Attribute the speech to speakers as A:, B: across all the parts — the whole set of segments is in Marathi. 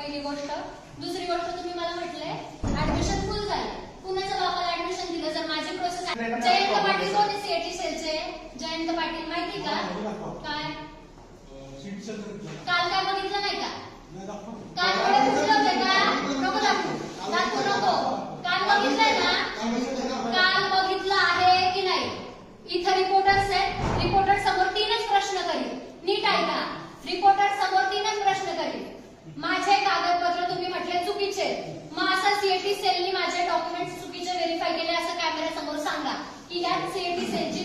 A: पहिली गोष्ट. दुसरी गोष्ट तुम्ही मला म्हटले ऍडमिशन फुल झाले. कुणाच्या बापाला ऍडमिशन दिलं जर माझी प्रोसेस जयंत पाटील. कोण सीएटी सेलचे. जयंत पाटील माहिती का? काय? काल काय बघितलं नाही का? काल डोळे फुटले होते का नको दाखवू दाखवू नको काल बघितलंय ना काल बघितलं आहे की नाही इथं रिपोर्टर्स आहेत रिपोर्टर समोर तीनच प्रश्न करील नीट ऐका रिपोर्टर समोर तीनच प्रश्न करील माझे कागदपत्र तुम्ही म्हटले चुकीचे आहेत. मग असं सीएटी सेलनी माझे डॉक्युमेंट चुकीचे व्हेरीफाय केले असं कॅमेरा समोर सांगा की यात सीएटी सेलची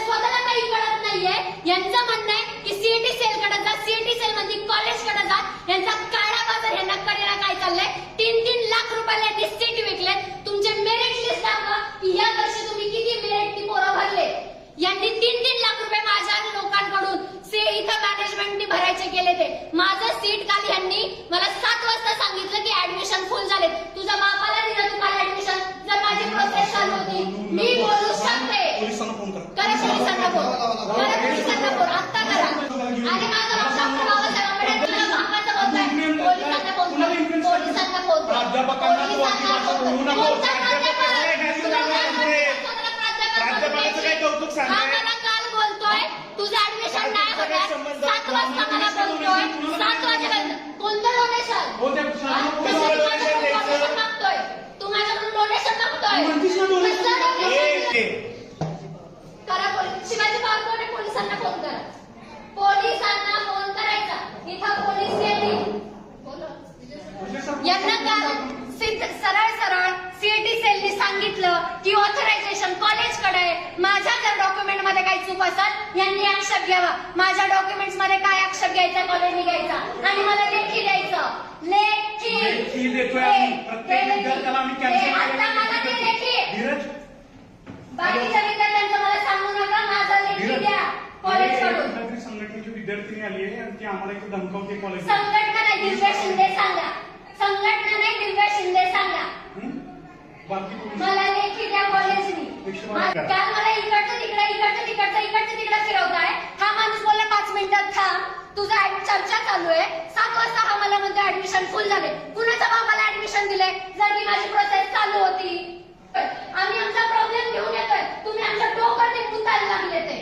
A: स्वतःला काही कळत नाहीये. यांचं म्हणणं आहे की सीएटी सेल कडे जा सीएटी सेल मध्ये कॉलेजकडे जा. यांचा काळा बाजार यांना करायला काय चाललंय? तीन तीन लाख रुपयाला यांनी सीट विकले तुमचे मेरिट लिस्ट दाखवा की या वर्षी तुम्ही किती मेरिट ती पोरं भरले? यांनी तीन तीन लाख रुपये माझ्या लोकांकडून से इथं मॅनेजमेंटनी भरायचे केले ते. माझं सीट काल यांनी मला सात वाजता सांगितलं की ऍडमिशन फुल झाले तुझ्या बापाला दिलं तू काल ऍडमिशन जर माझी प्रोसेस चालू होती मी बोलू शकते
B: पोलिसांना फोन करा
A: करा पोलिसांना फोन करा पोलिसांना फोन आत्ता करा आणि माझा बाप डॉक्टर बाबासाहेब आंबेडकर बापाचं बोलतोय पोलिसांना फोन कर पोलिसांना फोन कर
C: प्राध्यापकांना तू भाषा बोलू नको. प्राध्यापकाचं. काय कौतुक
A: काल बोलतोय. तुझं ऍडमिशन नाही होणार? सात वाजता मला बोलतोय. सात वाजेपर्यंत. कोणतं डोनेशन
C: हो, त्या शाळेला कोणी donation द्यायचं?
A: मागतोय तू माझ्याकडून डोनेशन मागतोय
C: म्हणतीस ना donation?
A: कसलं
C: ए,
A: donation?
C: ए,
A: करा पोलीस शिवाजी पार्कवर पोलिसांना फोन करा पोलिसांना फोन करायचा इथं पोलीस येतील यांना काल सिद्ध सरळ सरळ सीएटी सेलनी सांगितलं की ऑथरायझेशन कॉलेजकडे माझ्या जर चूक असेल यांनी आक्षेप घ्यावा. माझ्या डॉक्युमेंट्समध्ये काय आक्षेप घ्यायचा कॉलेजने घ्यायचा? आणि मला लेखी द्यायचं. लेखी.
C: लेखी देतोय आम्ही. प्रत्येक विद्यार्थ्याला आम्ही cancel
A: आता
C: करायला
A: मला ते लेखी.
C: धीरज.
A: बाकीच्या विद्यार्थ्यांचं मला सांगू नका. माझा लेखी
C: धीरज.
A: द्या.
B: कॉलेजकडून संघटनेची विद्यार्थिनी आली आहे आणि ती आम्हाला इथे धमकावते कॉलेज
A: संघटना नाही दिव्या शिंदे सांगा. संघटना नाही दिव्या शिंदे सांगा.
B: बाकी
A: मला लेखी द्या
B: करा.
A: काल मला इकडचं तिकडे इकडचं तिकडचं इकडचं तिकडे फिरवताय. हा माणूस बोलला पाच मिनिटात थांब तुझा चर्चा चालू आहे. सात वाजता हा मला म्हणतो ऍडमिशन फुल झाले. कुणाच्या बाबाला ऍडमिशन दिले जर की माझी प्रोसेस चालू होती. आम्ही आमचा प्रॉब्लेम घेऊन येतोय. तुम्ही आमच्या डोकं ते कुतायला लागले ते.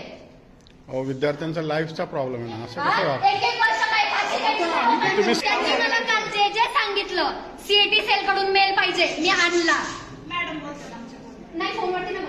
D: अहो विद्यार्थ्यांचा लाईफचा प्रॉब्लेम आहे ना असं
A: हा?
D: कसं वा
A: एक एक वर्ष काय फाशी द्यायची
D: तुम्ही-
A: त्यांनी मला काल जे जे सांगितलं सीएटी सेल कडून मेल पाहिजे. मी आणला. नाही फोनवरती नाही बोलत.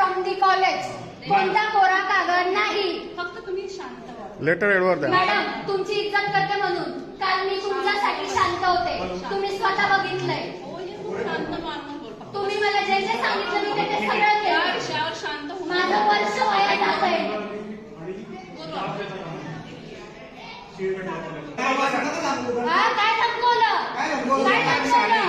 A: from the college कोणता कोरा कागद नाही.
E: फक्त तुम्ही शांत व्हा.
D: लेटर एडवर द्या.
A: मॅडम तुमची इज्जत करते म्हणून. काल मी तुमच्यासाठी शांत होते. तुम्ही स्वतः बघितलंय.
E: हो.
A: तुम्ही मला जे जे सांगितलं मी ते सगळं केलं.
E: शांत
A: माझं वर्ष वाया जात आहे काय धमकवलं काय दाखवलं?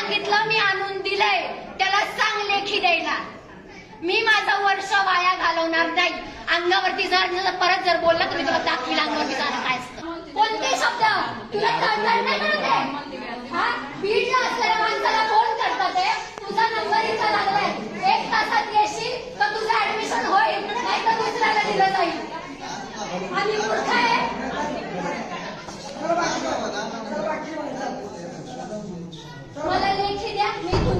A: सांगितलं मी आणून दिलंय. त्याला सांग लेखी द्यायला. मी माझं वर्ष वाया घालवणार नाही. अंगावरती जर परत जर बोलला तर मी तुला दाखवी अंगावरती जाणं काय असतं. कोणते शब्द? तुला तळतळ नाही? कळत हा? बीडला असलेल्या माणसाला फोन करतात आहे. तुझा नंबर इथं लागलाय. एक तासात येशील तर तुझं ऍडमिशन होईल. नाही तर दुसऱ्याला दिलं जाईल. आणि मूर्ख आहे मला लेखी द्या मी इथून